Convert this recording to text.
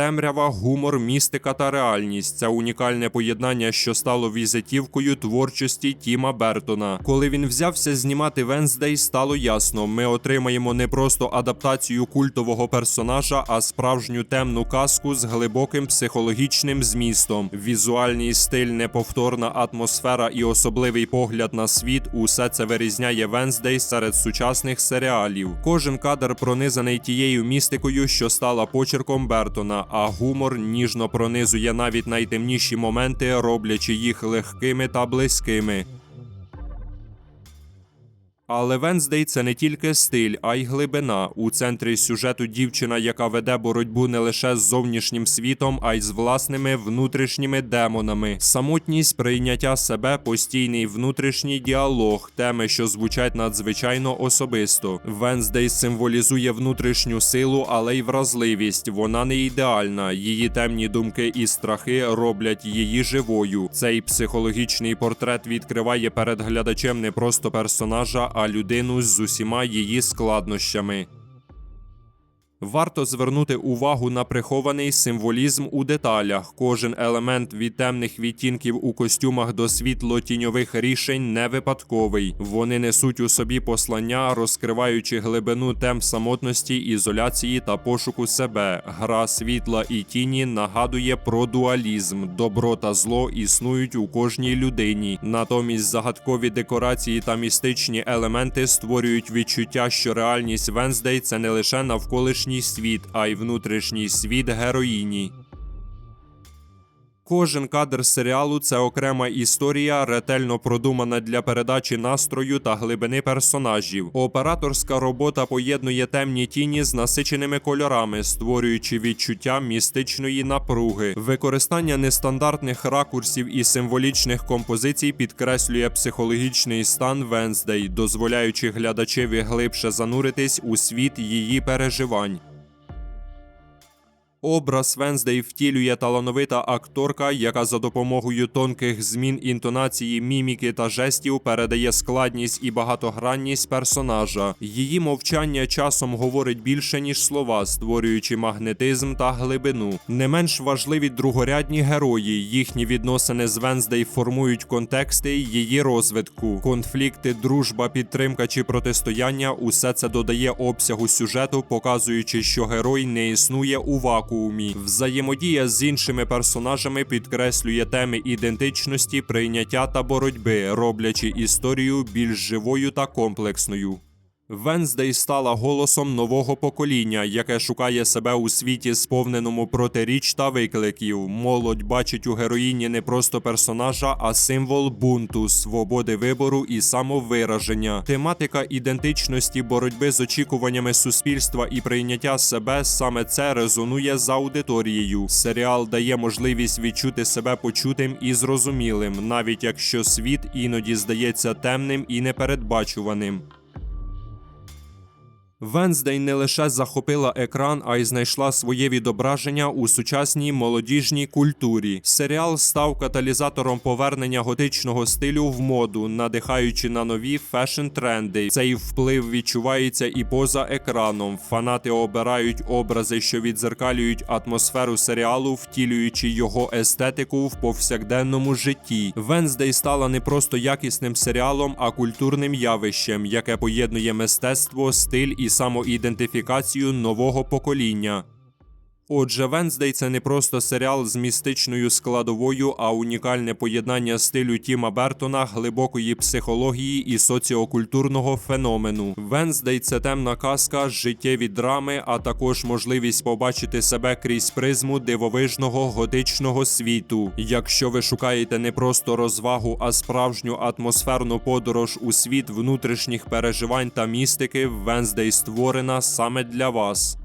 темрява, гумор, містика та реальність. Це унікальне поєднання, що стало візитівкою творчості Тіма Бертона. Коли він взявся знімати Венздей, стало ясно, ми отримаємо не просто адаптацію культового персонажа, а справжню темну казку з глибоким психологічним змістом. Візуальний стиль, неповторна атмосфера і особливий погляд на світ усе це вирізняє Венздей серед сучасних серіалів. Кожен кадр пронизаний тією містикою, що стала почерком Бертона, а гумор ніжно пронизує навіть найтемніші моменти, роблячи їх легкими та близькими. Але Венздей це не тільки стиль, а й глибина. У центрі сюжету дівчина, яка веде боротьбу не лише з зовнішнім світом, а й з власними внутрішніми демонами. Самотність, прийняття себе, постійний внутрішній діалог, теми, що звучать надзвичайно особисто. Венздей символізує внутрішню силу, але й вразливість. Вона не ідеальна. Її темні думки і страхи роблять її живою. Цей психологічний портрет відкриває перед глядачем не просто персонажа, а людину з усіма її складнощами. Варто звернути увагу на прихований символізм у деталях. Кожен елемент від темних відтінків у костюмах до світло-тіньових рішень не випадковий. Вони несуть у собі послання, розкриваючи глибину тем самотності, ізоляції та пошуку себе. Гра світла і тіні нагадує про дуалізм. Добро та зло існують у кожній людині. Натомість загадкові декорації та містичні елементи створюють відчуття, що реальність Венздей це не лише навколишній світ, а й внутрішній світ героїні. Кожен кадр серіалу це окрема історія, ретельно продумана для передачі настрою та глибини персонажів. Операторська робота поєднує темні тіні з насиченими кольорами, створюючи відчуття містичної напруги. Використання нестандартних ракурсів і символічних композицій підкреслює психологічний стан Венздей, дозволяючи глядачеві глибше зануритись у світ її переживань. Образ Венздей втілює талановита акторка, яка за допомогою тонких змін інтонації, міміки та жестів передає складність і багатогранність персонажа. Її мовчання часом говорить більше ніж слова, створюючи магнетизм та глибину. Не менш важливі другорядні герої. Їхні відносини з Венздей формують контексти її розвитку. Конфлікти, дружба, підтримка чи протистояння усе це додає обсягу сюжету, показуючи, що герой не існує у вакуумі. Взаємодія з іншими персонажами підкреслює теми ідентичності, прийняття та боротьби, роблячи історію більш живою та комплексною. Венздей стала голосом нового покоління, яке шукає себе у світі, сповненому протиріч та викликів. Молодь бачить у героїні не просто персонажа, а символ бунту, свободи вибору і самовираження. Тематика ідентичності, боротьби з очікуваннями суспільства і прийняття себе саме це резонує з аудиторією. Серіал дає можливість відчути себе почутим і зрозумілим, навіть якщо світ іноді здається темним і непередбачуваним. Венздей не лише захопила екран, а й знайшла своє відображення у сучасній молодіжній культурі. Серіал став каталізатором повернення готичного стилю в моду, надихаючи на нові фешн-тренди. Цей вплив відчувається і поза екраном. Фанати обирають образи, що відзеркалюють атмосферу серіалу, втілюючи його естетику в повсякденному житті. Венздей стала не просто якісним серіалом, а культурним явищем, яке поєднує мистецтво, стиль і самоідентифікацію нового покоління. Отже, Венздей це не просто серіал з містичною складовою, а унікальне поєднання стилю Тіма Бертона, глибокої психології і соціокультурного феномену. Венздей це темна казка, життєві драми, а також можливість побачити себе крізь призму дивовижного готичного світу. Якщо ви шукаєте не просто розвагу, а справжню атмосферну подорож у світ внутрішніх переживань та містики, Венздей створена саме для вас.